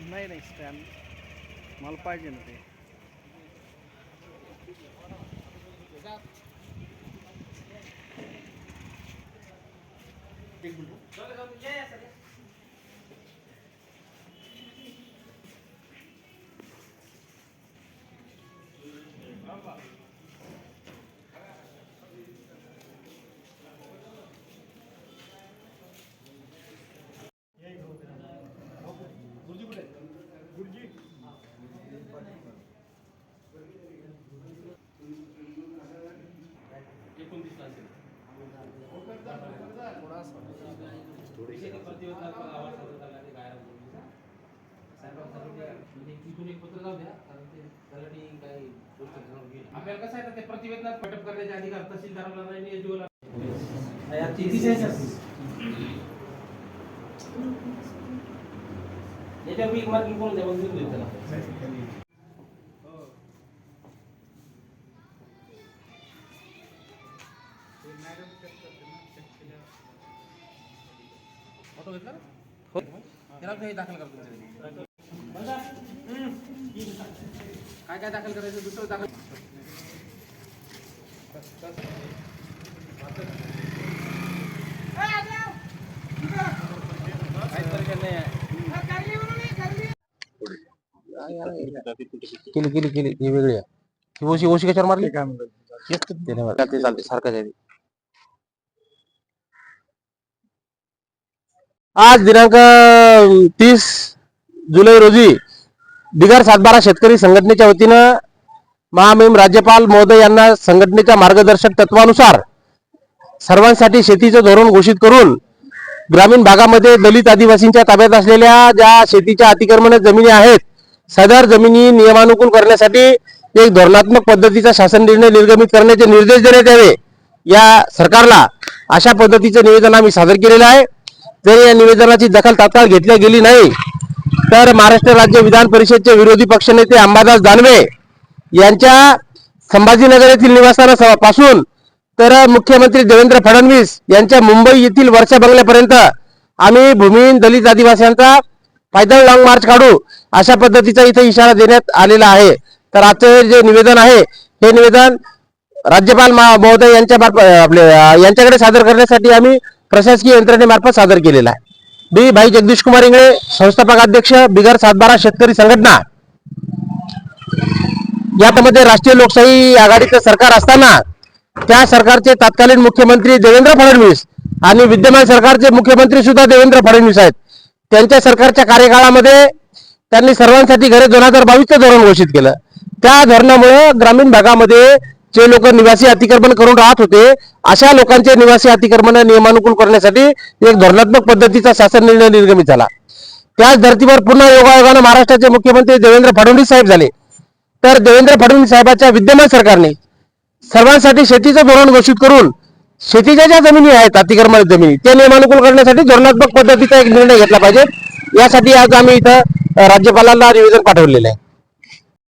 नाही नाही स्टँड मला पाहिजे ना ते. आपल्याला कसं आहे ना ते प्रतिवेदनात वाटप करण्याचे अधिकार तहसीलदाराला नाही आणि SDO ला याच्यावर एक मार्किंग करून द्या मग देऊन देऊ त्याला. फ़ोटो घेतला ना? हो त्याला काही दाखल करा तुमच्या काय काय दाखल करायचं दुसरं दाखल केली केली केली ही वेगळी आहे. ही ओशी ओशी कशावर मारली? काय म्हणतात? ते नाही मारली. चालते चालते सारखंच आहे आज दिनांक तीस जुलै रोजी बिगर सातबारा शेतकरी संघटनेच्या वतीनं महामहिम राज्यपाल महोदय यांना संघटनेच्या मार्गदर्शक तत्वानुसार सर्वांसाठी शेतीचं धोरण घोषित करून ग्रामीण भागामध्ये दलित आदिवासींच्या ताब्यात असलेल्या ज्या शेतीच्या अतिक्रमण जमिनी आहेत सदर जमिनी नियमानुकूल करण्यासाठी एक धोरणात्मक पद्धतीचा शासन निर्णय निर्गमित करण्याचे निर्देश देण्यात यावे. या सरकारला अशा पद्धतीचं निवेदन आम्ही सादर केलेलं आहे. जर या निवेदनाची दखल तात्काळ घेतली गेली नाही तर महाराष्ट्र राज्य विधान परिषदचे विरोधी पक्षनेते अंबादास दानवे यांच्या संभाजीनगर येथील निवासापासून तर मुख्यमंत्री देवेंद्र फडणवीस यांच्या मुंबई येथील वर्षा बंगल्यापर्यंत आम्ही भूमिहीन दलित आदिवासींचा पायदळ लॉंग मार्च काढू अशा पद्धतीचा इथे इशारा देण्यात आलेला आहे. तर आजचं जे निवेदन आहे हे निवेदन राज्यपाल महोदय यांच्या आपले यांच्याकडे सादर करण्यासाठी आम्ही प्रशासकीय यंत्रणेमार्फत सादर केलेला आहे. मी भाई जगदीश कुमार इंगळे संस्थापक अध्यक्ष बिगर सातबारा शेतकरी संघटना. यामध्ये राष्ट्रीय लोकशाही आघाडीचं सरकार असताना त्या सरकारचे तत्कालीन मुख्यमंत्री देवेंद्र फडणवीस आणि विद्यमान सरकारचे मुख्यमंत्री सुद्धा देवेंद्र फडणवीस आहेत. त्यांच्या सरकारच्या कार्यकाळामध्ये त्यांनी सर्वांसाठी घरे दोन हजार बावीसचं धोरण घोषित केलं. त्या धोरणामुळे ग्रामीण भागामध्ये जे लोक निवासी अतिक्रमण करून राहत होते अशा लोकांचे निवासी अतिक्रमण नियमानुकूल करण्यासाठी एक धोरणात्मक पद्धतीचा शासन निर्णय निर्गमित झाला. त्याच धर्तीवर पुन्हा योगायोगानं महाराष्ट्राचे मुख्यमंत्री देवेंद्र फडणवीस साहेब झाले. तर देवेंद्र फडणवीस साहेबांच्या विद्यमान सरकारने सर्वांसाठी शेतीचं धोरण घोषित करून शेतीच्या ज्या जमिनी आहेत अतिक्रमण जमिनी त्या नियमानुकूल करण्यासाठी धोरणात्मक पद्धतीचा एक निर्णय घेतला पाहिजे. यासाठी आज आम्ही इथं राज्यपालांना निवेदन पाठवलेलं आहे.